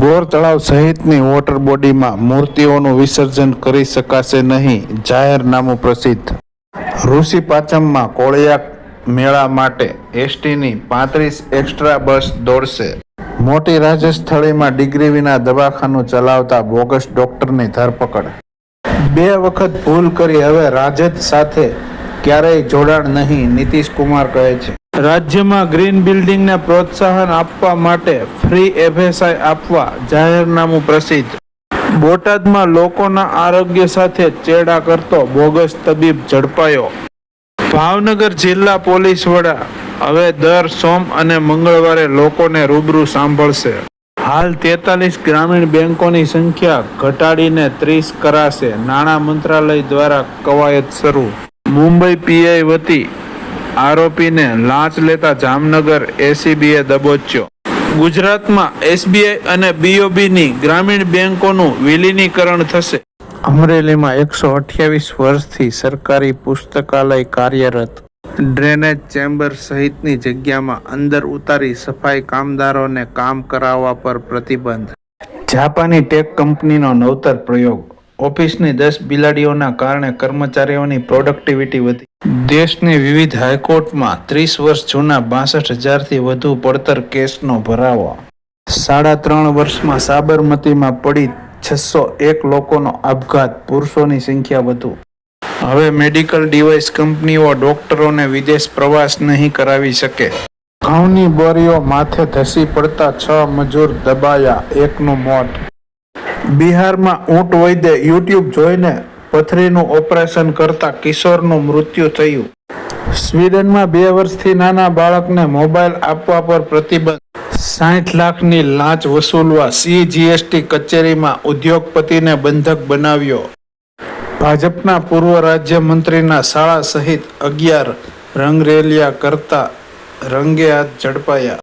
બોર તળાવ સહિતની વોટર બોડીમાં મૂર્તિઓનું વિસર્જન કરી શકાશે નહીં. જાહેરનામું પ્રસિદ્ધ. ઋષિ પાચમમાં કોળિયાક મેળા માટે એસટીની પાંત્રીસ એક્સ્ટ્રા બસ દોડશે. મોટી રાજસ્થળીમાં ડિગ્રી વિના દવાખાનું ચલાવતા બોગસ ડોક્ટરની ધરપકડ. બે વખત ભૂલ કરી હવે રાજદ સાથે ક્યારેય જોડાણ નહીં, નીતિશ કુમાર કહે છે. રાજ્યમાં ગ્રીન બિલ્ડિંગને પ્રોત્સાહન આપવા માટે ફ્રી એફએસઆઈ આપવા જાહેરનામું પ્રસિદ્ધ. બોટાદમાં લોકોના આરોગ્ય સાથે ચેડા કરતો બોગસ તબીબ ઝડપાયો. ભાવનગર જિલ્લા પોલીસ વડા હવે દર સોમ અને મંગળવારે લોકોને રૂબરૂ સાંભળશે. હાલ તેતાલીસ ગ્રામીણ બેંકોની સંખ્યા ઘટાડીને ત્રીસ કરાશે. નાણાં મંત્રાલય દ્વારા કવાયત શરૂ. મુંબઈ પીઆઈ વતી આરોપીને લાંચ લેતા જામનગર એસીબીએ દબોચ્યો. ગુજરાતમાં એસબીઆઈ અને બીઓબીની ગ્રામીણ બેન્કોનું વિલીનીકરણ થશે. અમરેલીમાં એકસો અઠ્યાવીસ વર્ષથી સરકારી પુસ્તકાલય કાર્યરત ડ્રેનેજ ચેમ્બર સહિતની જગ્યામાં અંદર ઉતારી સફાઈ કામદારોને કામ કરાવવા પર પ્રતિબંધ. જાપાની ટેક કંપનીનો નવતર પ્રયોગ. ઓફિસની દસ બિલાડીઓના કારણે કર્મચારીઓની પ્રોડક્ટિવિટી વધી. દેશની વિવિધ હાઈકોર્ટમાં ત્રીસ વર્ષ જૂના બાસઠ હજારથી વધુ પડતર કેસનો ભરાવો. સાડા ત્રણ વર્ષમાં સાબરમતીમાં પડી છસો એક લોકોનો આપઘાત, પુરુષોની સંખ્યા વધુ. હવે મેડિકલ ડિવાઇસ કંપનીઓ ડોક્ટરોને વિદેશ પ્રવાસ નહીં કરાવી શકે. ઘઉંની બોરીઓ માથે ધસી પડતા છ મજૂર દબાયા, એકનું મોત. બિહારમાં ઊંટ વૈદ્ય યુટ્યુબ જોઈને પથરીનું ઓપરેશન કરતા કિશોરનું મૃત્યુ થયું. સ્વીડનમાં બે વર્ષથી નાના બાળકને મોબાઈલ આપવા પર પ્રતિબંધ. સાઠ લાખની લાંચ વસૂલવા સીજીએસટી કચેરીમાં ઉદ્યોગપતિને બંધક બનાવ્યો. ભાજપના પૂર્વ રાજ્યમંત્રીના શાળા સહિત અગિયાર રંગરેલિયા કરતા રંગે હાથ ઝડપાયા.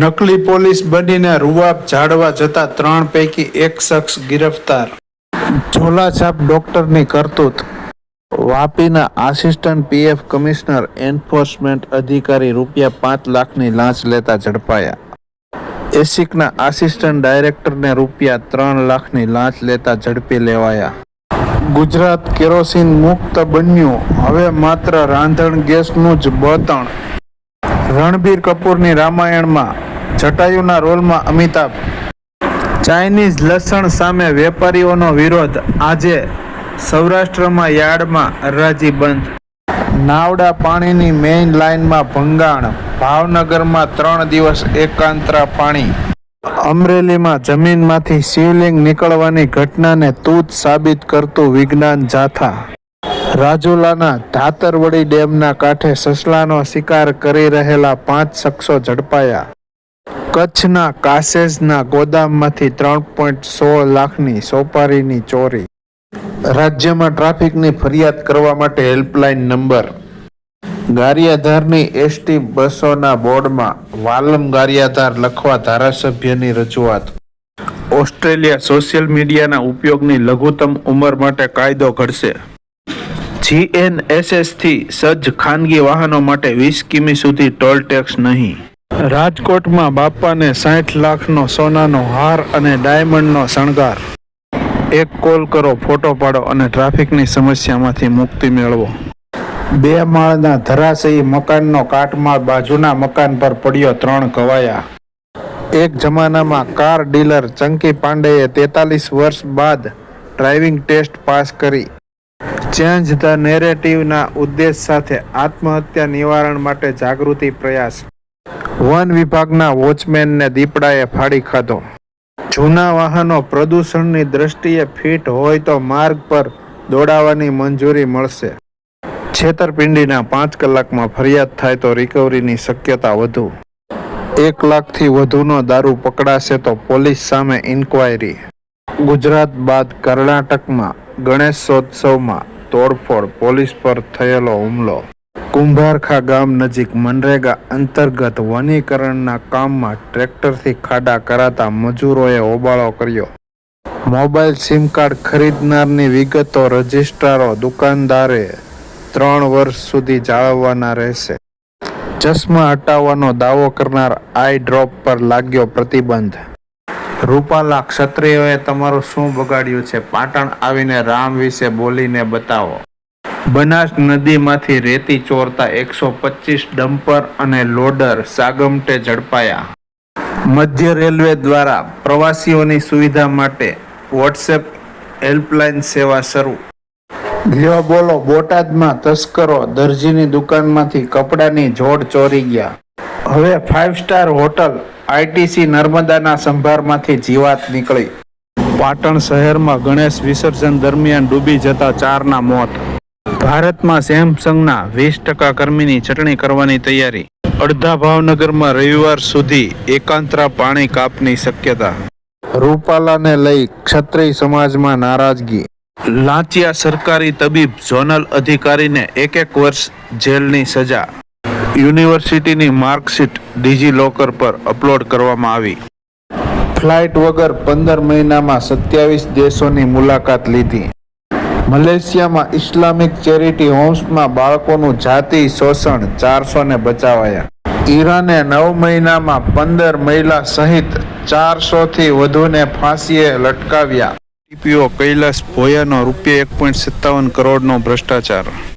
નકલી પોલીસ બનીને રૂવાબ ઝાડવા જતા ત્રણ પૈકી એક શખ્સ ગિરફતાર. ઝોલાછાપ ડોક્ટરની કરતૂત. વાપીના આસિસ્ટન્ટ પીએફ કમિશનર એન્ફોર્સમેન્ટ અધિકારી રૂપિયા પાંચ લાખની લાંચ લેતા ઝડપાયા. એસિકના આસિસ્ટન્ટ ડાયરેક્ટરને રૂપિયા ત્રણ લાખની લાંચ લેતા ઝડપી લેવાયા. ગુજરાત કેરોસીન મુક્ત બન્યું. હવે માત્ર રાંધણ ગેસનું જ બળતણ. રણબીર કપૂરની રામાયણમાં જટાયુના રોલમાં અમિતાભ ચાઇનીઝ લસણ સામે વેપારીઓનો વિરોધ આજે સૌરાષ્ટ્રમાં યાર્ડમાં હરાજી બંધ. નાવડા પાણીની મેઇન લાઇનમાં ભંગાણ. ભાવનગરમાં ત્રણ દિવસ એકાંતરા પાણી. અમરેલીમાં જમીનમાંથી શિવલિંગ નીકળવાની ઘટનાને તૂત સાબિત કરતું વિજ્ઞાન જાથા. રાજુલાના ધાતરવડી ડેમના કાંઠે સસલાનો શિકાર કરી રહેલા પાંચ શખ્સો ઝડપાયા. કચ્છના કાસેસના ગોદામમાંથી ત્રણ પોઈન્ટ સોળ લાખની સોપારીની ચોરી. રાજ્યમાં ટ્રાફિકની ફરિયાદ કરવા માટે હેલ્પલાઇન નંબર. ગારિયાધારની એસટી બસોના બોર્ડમાં વાલમ ગારિયાધાર લખવા ધારાસભ્યની રજૂઆત. ઓસ્ટ્રેલિયા સોશિયલ મીડિયાના ઉપયોગની લઘુત્તમ ઉંમર માટે કાયદો ઘડશે. જીએનએસએસથી સજ્જ ખાનગી વાહનો માટે વીસ કિમી સુધી ટોલ ટેક્સ નહીં. રાજકોટમાં બાપાને સાઠ લાખનો સોનાનો હાર અને ડાયમંડનો શણગાર. એક કોલ કરો, ફોટો પાડો અને ટ્રાફિકની સમસ્યામાંથી મુક્તિ મેળવો. બે માળના ધરાશયી મકાનનો કાટમાળ બાજુના મકાન પર પડ્યો ત્રણ ઘવાયા એક જમાનામાં કાર ડીલર ચંકી પાંડેએ તેતાલીસ વર્ષ બાદ ડ્રાઇવિંગ ટેસ્ટ પાસ કરી. ચેન્જ ધ નેરેટિવના ઉદ્દેશ સાથે આત્મહત્યા નિવારણ માટે જાગૃતિ પ્રયાસ વન વિભાગના વોચમેનને દીપડાએ ફાડી ખાધો. જૂના વાહનો પ્રદૂષણની દ્રષ્ટિએ ફિટ હોય તો માર્ગ પર દોડાવવાની મંજૂરી મળશે. છેતરપિંડીના પાંચ કલાકમાં ફરિયાદ થાય તો રિકવરીની શક્યતા વધુ. એક લાખથી વધુનો દારૂ પકડાશે તો પોલીસ સામે ઇન્કવાયરી. ગુજરાત બાદ કર્ણાટકમાં ગણેશોત્સવમાં તોડફોડ, પોલીસ પર થયેલો હુમલો. કુંભારખા ગામ નજીક મનરેગા અંતર્ગત વનીકરણના કામમાં ટ્રેક્ટરથી ખાડા કરાતા મજૂરોએ હોબાળો કર્યો. મોબાઈલ સિમ કાર્ડ ખરીદનારની વિગતો રજિસ્ટ્રારો દુકાનદારે ત્રણ વર્ષ સુધી જાળવવાના રહેશે. ચશ્મા હટાવવાનો દાવો કરનાર આઈ ડ્રોપ પર લાગ્યો પ્રતિબંધ. રૂપાલા ક્ષત્રિયોએ તમારું શું બગાડ્યું છે? પાટણ આવીને રામ વિશે બોલીને બતાવો. બનાસ નદીમાંથી રેતી ચોરતા એકસો પચીસ ડમ્પર અને લોડર સાગમટે ઝડપાયા. મધ્ય રેલવે દ્વારા પ્રવાસીઓની સુવિધા માટે વોટ્સએપ હેલ્પલાઇન સેવા શરૂ. લ્યો બોલો બોટાદમાં તસ્કરો દરજીની દુકાનમાંથી કપડાની જોડ ચોરી ગયા. હવે ફાઇવ સ્ટાર હોટલ આઈટીસી નર્મદાના સંભારમાંથી જીવાત નીકળી. પાટણ શહેરમાં ગણેશ વિસર્જન દરમિયાન ડૂબી જતા ચારના મોત. ભારતમાં સેમસંગના વીસ ટકા કર્મીની ચટણી કરવાની તૈયારી. અડધા ભાવનગરમાં રવિવાર સુધી એકાંતરા પાણી કાપની શક્યતા. રૂપાલાને લઈ ક્ષત્રિય સમાજમાં નારાજગી. લાંચિયા સરકારી તબીબ ઝોનલ અધિકારીને એક એક વર્ષ જેલની સજા. યુનિવર્સિટીની માર્કશીટ ડીજી લોકર પર અપલોડ કરવામાં આવી. ફ્લાઇટ વગર પંદર મહિનામાં સત્યાવીસ દેશોની મુલાકાત લીધી. મલેશિયામાં ઇસ્લામિક ચેરિટી હોમ્સમાં બાળકોનું જાતિ શોષણ ચારસો ને બચાવાયા. ઈરાને નવ મહિનામાં પંદર મહિલા સહિત ચારસોથી વધુને ફાંસીએ લટકાવ્યા. ટીપીઓ કૈલાસ ભોયાનો રૂપિયા એક પોઈન્ટ સત્તાવન કરોડનો ભ્રષ્ટાચાર.